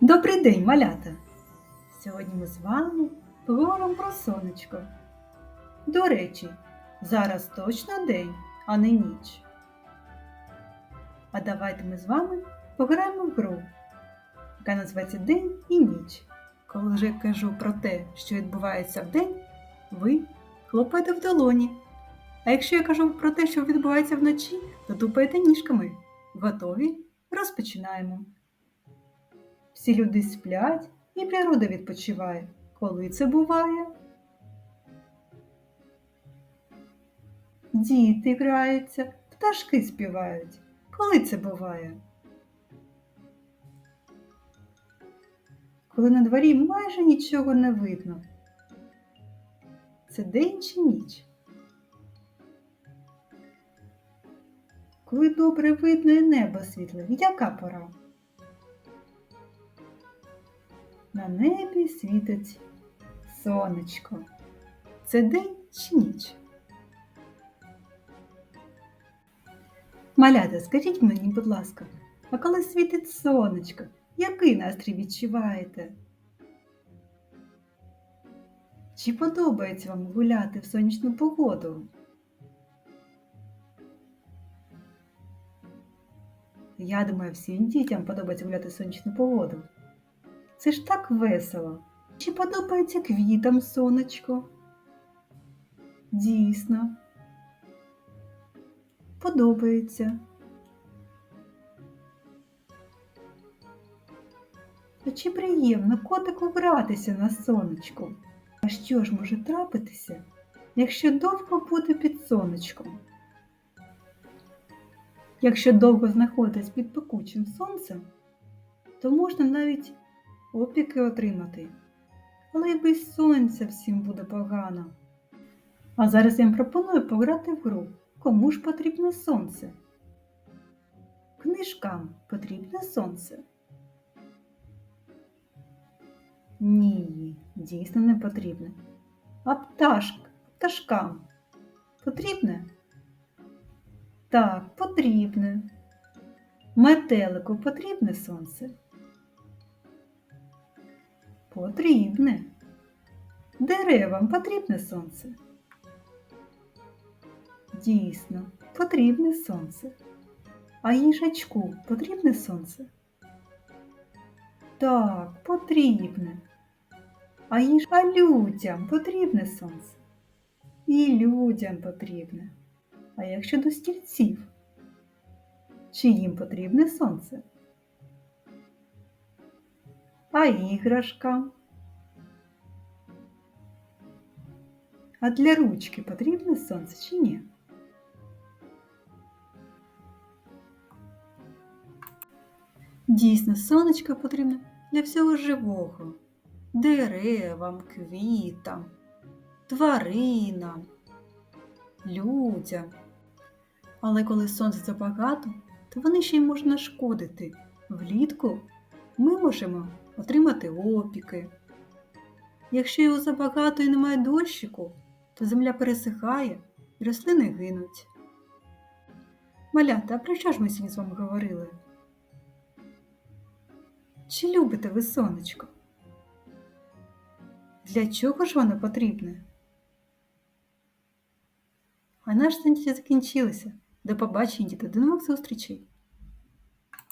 Добрий день, малята! Сьогодні ми з вами поговоримо про сонечко. До речі, зараз точно день, а не ніч. А давайте ми з вами пограємо в гру, яка називається День і ніч. Коли вже кажу про те, що відбувається вдень, ви хлопаєте в долоні. А якщо я кажу про те, що відбувається вночі, то тупаєте ніжками. Готові? Розпочинаємо. Всі люди сплять і природа відпочиває. Коли це буває? Діти граються, пташки співають. Коли це буває? Коли на дворі майже нічого не видно. Це день чи ніч? Коли добре видно і небо світле, яка пора? На небі світить сонечко. Це день чи ніч? Малята, скажіть мені, будь ласка, а коли світить сонечко, який настрій відчуваєте? Чи подобається вам гуляти в сонячну погоду? Я думаю, всім дітям подобається гуляти в сонячну погоду. Це ж так весело. Чи подобається квітам сонечко? Дійсно. Подобається. А чи приємно котику гратися на сонечку? А що ж може трапитися, якщо довго буде під сонечком? Якщо довго знаходитись під пекучим сонцем, то можна навіть опіки отримати. Але й без сонця всім буде погано. А зараз я вам пропоную пограти в гру. Кому ж потрібне сонце? Книжкам потрібне сонце? Ні, дійсно не потрібне. А пташк, пташкам потрібне? Так, потрібне. Метелику потрібне сонце? Потрібне. Деревам потрібне сонце. Дійсно, потрібне сонце. А їжачку потрібне сонце? Так, потрібне. А їж... людям потрібне сонце? І людям потрібне. А як щодо стільців? Чи їм потрібне сонце? А іграшка? А для ручки потрібне сонце чи ні? Дійсно, сонечко потрібне для всього живого, деревам, квітам, тваринам, людям. Але коли сонця забагато, то вони ще й можуть нашкодити. Влітку ми можемо отримати опіки. Якщо його забагато і немає дощику, то земля пересихає і рослини гинуть. Малята, а про що ж ми сьогодні з вами говорили? Чи любите ви сонечко? Для чого ж воно потрібне? А наш заняття закінчилося. До побачення, діти, до нових зустрічей!